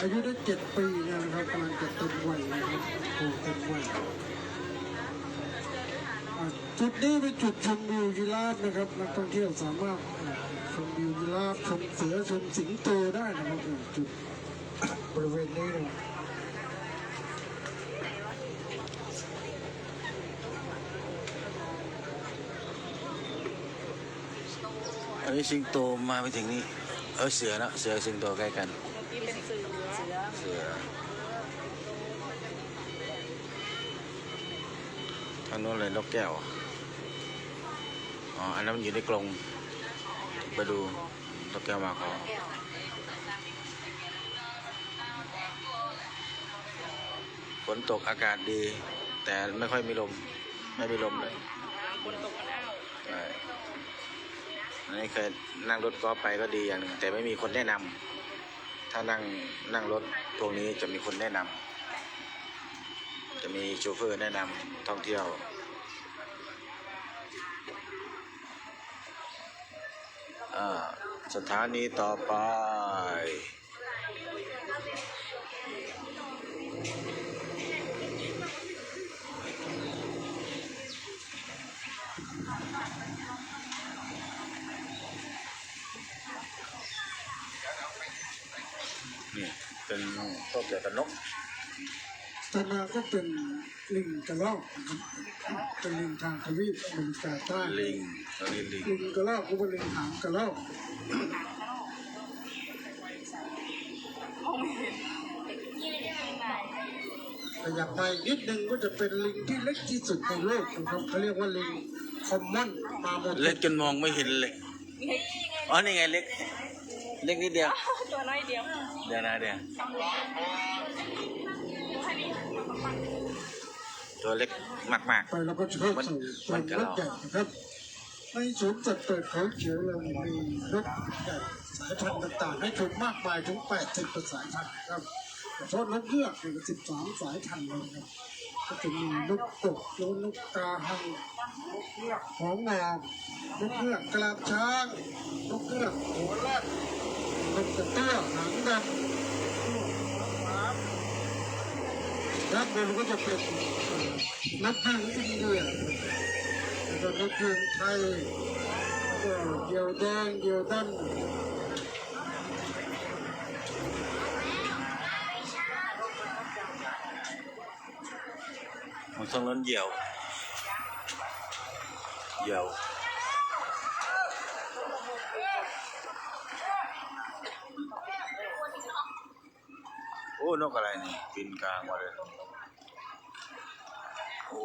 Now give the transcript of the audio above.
อายุได้เจ็ดปีนะครับกำลังจะเต็มวัยนะครับโอ้เต็มวัยจุดนี้เป็นจุดชมวิวยีราฟนะครับนักท่องเที่ยวสามารถชมวิวยีราฟชมเสือชมสิงโตได้นะครับจุดบริเวณนี้นะครับอันนี้สิงโตมาไปถึงนี่เออเสือนะเสือสิงโตใกล้กัน เป็นเสือเสือเสือทางโน้นเลยนกแก้ว อ๋อ อันนั้นมันอยู่ในกรงไปดูนกแก้วมาขอฝนตกอากาศดี แต่ไม่ค่อยมีลม ไม่มีลมเลยคนตกมันอ้าวใช่อันนี้เคยนั่งรถกอล์ฟไปก็ดีอย่างหนึ่งแต่ไม่มีคนแนะนำ ถ้านั่งนั่งรถพวกนี้จะมีคนแนะนำจะมีโชเฟอร์แนะนำท่องเที่ยวอ่าสถานีต่อไป เป็นพวกเกี่ยวกับนกต่อมาก็เป็นลิงกระรอกนะครับเป็นลิงทางทวีปอเมริกาใต้ลิงตอนนี้ลิงลิงกระรอกก็เป็นลิงหางกระรอกมองไม่เห็นขยับไปนิดนึงก็จะเป็นลิงที่เล็กที่สุดในโลกนะครับเขาเรียกว่าลิงคอมมอนมาหมดเล็กจนมองไม่เห็นเลยเฮ้ยอ๋อนี่ไงเล็ก เล็กนิดเดียว ตัวน้อยเดียวเดี๋ยวนะเดี๋ยวตัวเล็กมาก ไปแล้วก็จะเข้าสู่สวนนกใหญ่นะครับในสวนสัตว์เปิดเขาเขียวเรามีนกใหญ่สายพันธุ์ต่างๆให้ชมมากมายถึง80สายพันธุ์ครับเฉพาะนกเงือกเนี่ยก็13 สายพันธุ์เลยครับก็จะมีนกกบแล้วนกกาหังนกเงือกหัวงอกนกเงือกกราบช้างนกเงือกหัวแรด นกกระเตื้อหางดำด้านบนก็จะเป็นนักหางอินเดียแล้วก็นเงือกไทยเหยี่ยวแดงเหยี่ยวดำๆมันต้องล้นเหยี่ยวเหยี่ยว้นกอะไรนี่บินกลางมาเลย โอ้